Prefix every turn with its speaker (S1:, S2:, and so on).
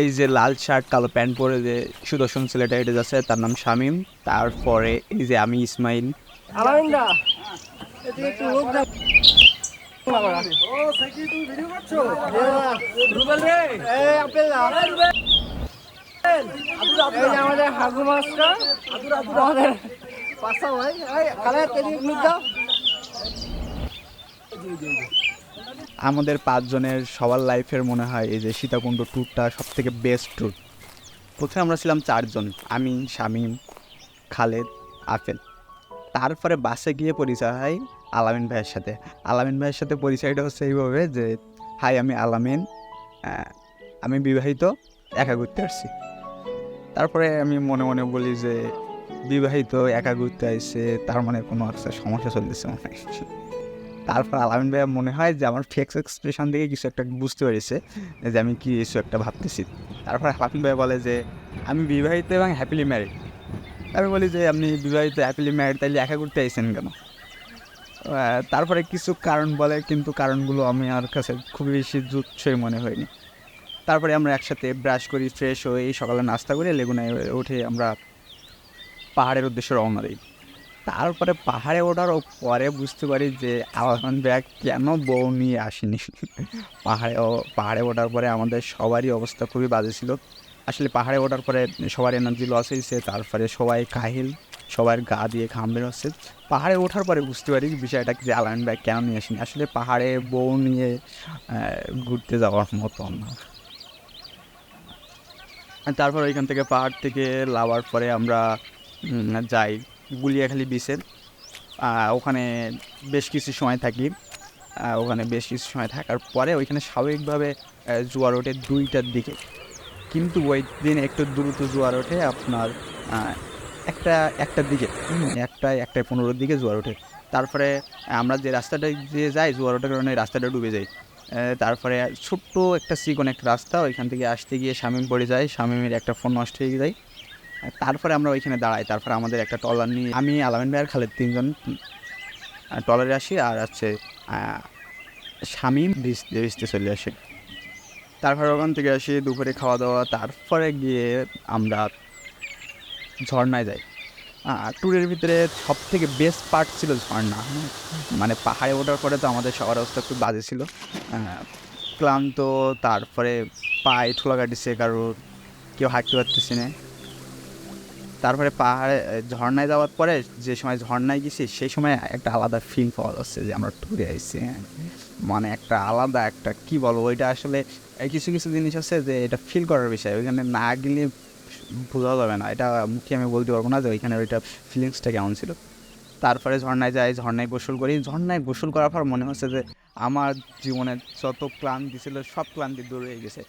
S1: এই যে লাল শার্ট কালো প্যান্ট পরে যে সুদর্শন ছেলেটা হেঁটে যাচ্ছে, তার নাম শামিম। তারপরে এই যে আমি ইসমাইল।
S2: পাশা ভাই। দাও
S1: আমাদের পাঁচজনের সবার লাইফের মনে হয় এই যে সীতাকুণ্ড ট্যুরটা সব থেকে বেস্ট ট্যুর প্রথমে আমরা ছিলাম চারজন, আমি, শামিম, খালেদ আফেল তারপরে বাসে গিয়ে পরিচয় হয় আলামিন ভাইয়ের সাথে। আলামিন ভাইয়ের সাথে পরিচয়টা হচ্ছে এইভাবে যে হাই আমি আলামিন আমি বিবাহিত, একা ঘুরতে আসছি। তারপরে আমি মনে মনে বলি যে, বিবাহিত, একা ঘুরতে আসছে, তার মানে কোনো একটা সমস্যা চলতেছে মনে হয়। তারপর আলামিন ভাইয়া মনে হয় যে আমার ফেক্স এক্সপ্রেশন থেকে কিছু একটা বুঝতে পেরেছে, যে আমি কি কিছু একটা ভাবতেছি। তারপর আলামিন ভাইয়া বলে যে, আমি বিবাহিত এবং হ্যাপিলি ম্যারিড আমি বলি যে, আপনি বিবাহিত হ্যাপিলি ম্যারিড তাইলে একা করতে আইসেন কেন? তারপরে কিছু কারণ বলে, কিন্তু কারণগুলো আমি আমার কাছে খুবই বেশি জুৎসই মনে হয়নি। তারপরে আমরা একসাথে ব্রাশ করি ফ্রেশ হয়ে সকালে নাস্তা করে লেগুনায় উঠে আমরা পাহাড়ের উদ্দেশ্যে রওনা দিই। তারপরে পাহাড়ে ওঠার পরে বুঝতে পারি যে আলামান ব্যাগ কেন বউ নিয়ে আসেনি। পাহাড়ে পাহাড়ে ওঠার পরে আমাদের সবারই অবস্থা খুবই বাজে ছিল। আসলে পাহাড়ে ওঠার পরে সবার এনার্জি লস হয়েছে, তারপরে সবাই কাহিল, সবার গা দিয়ে ঘাম বেরোচ্ছে। পাহাড়ে ওঠার পরে বুঝতে পারি বিষয়টা যে আলামিন ব্যাগ কেন নিয়ে আসেনি। আসলে পাহাড়ে বউ নিয়ে ঘুরতে যাওয়ার মতো না। তারপর ওইখান থেকে পাহাড় থেকে লাভার পরে আমরা যাই। গুলিয়াখালী বিচে ওখানে বেশ কিছু সময় থাকি। ওখানে বেশ কিছু সময় থাকার পরে ওইখানে স্বাভাবিকভাবে জোয়ার ওঠে দুইটার দিকে। কিন্তু ওই দিন একটু দ্রুত জোয়ার ওঠে আপনার একটা, একটার দিকে। একটা একটা পনেরোর দিকে জোয়ার ওঠে। তারপরে আমরা যে রাস্তাটা দিয়ে যাই, জোয়ার ওঠার কারণে রাস্তাটা ডুবে যাই তারপরে ছোট্ট একটা সিকন একটা রাস্তা, ওইখান থেকে আসতে গিয়ে শামিম পড়ে যায়। শামিমের একটা ফোন নষ্ট হয়ে যায়। তারপরে আমরা ওইখানে দাঁড়াই, তারপরে আমাদের একটা টলার নিয়ে আমি, আলামিন ভাই আর খালেদ তিনজন টলারে আসি আর হচ্ছে শামিম ভিজতে চলে আসে। তারপরে ওখান থেকে আসি, দুপুরে খাওয়া দাওয়া, তারপরে গিয়ে আমরা ঝর্ণায় যাই। ট্যুরের ভিতরে সব থেকে বেস্ট পার্ট ছিল ঝর্ণা। মানে পাহাড়ে ওঠার পরে তো আমাদের সবার অবস্থা খুব বাজে ছিল। ক্লান্ত, তারপরে পায়ে ঠোলা কাটিছে কারোর, কেউ হাঁটতে পারতেছে না। তারপরে পাহাড়ে ঝর্ণায় যাওয়ার পরে যে সময় ঝর্ণায় গেছি সেই সময় একটা আলাদা ফিল পাওয়া যাচ্ছে যে আমরা ট্যুরে আইছি। হ্যাঁ। মানে একটা আলাদা একটা কি বলব? ওইটা আসলে কিছু কিছু জিনিস আছে যে এটা ফিল করার বিষয়। ওইখানে না গেলে বোঝা যাবে না। এটা মুখে আমি বলতে পারব না যে ওইখানে ওইটা ফিলিংসটা কেমন ছিল। তারপরে ঝর্ণায় যাই ঝর্ণায় গোসল করি। ঝর্ণায় গোসল করার পর মনে হচ্ছে যে আমার জীবনের যত ক্লান্তি ছিল সব ক্লান্তি দূর হয়ে গেছে।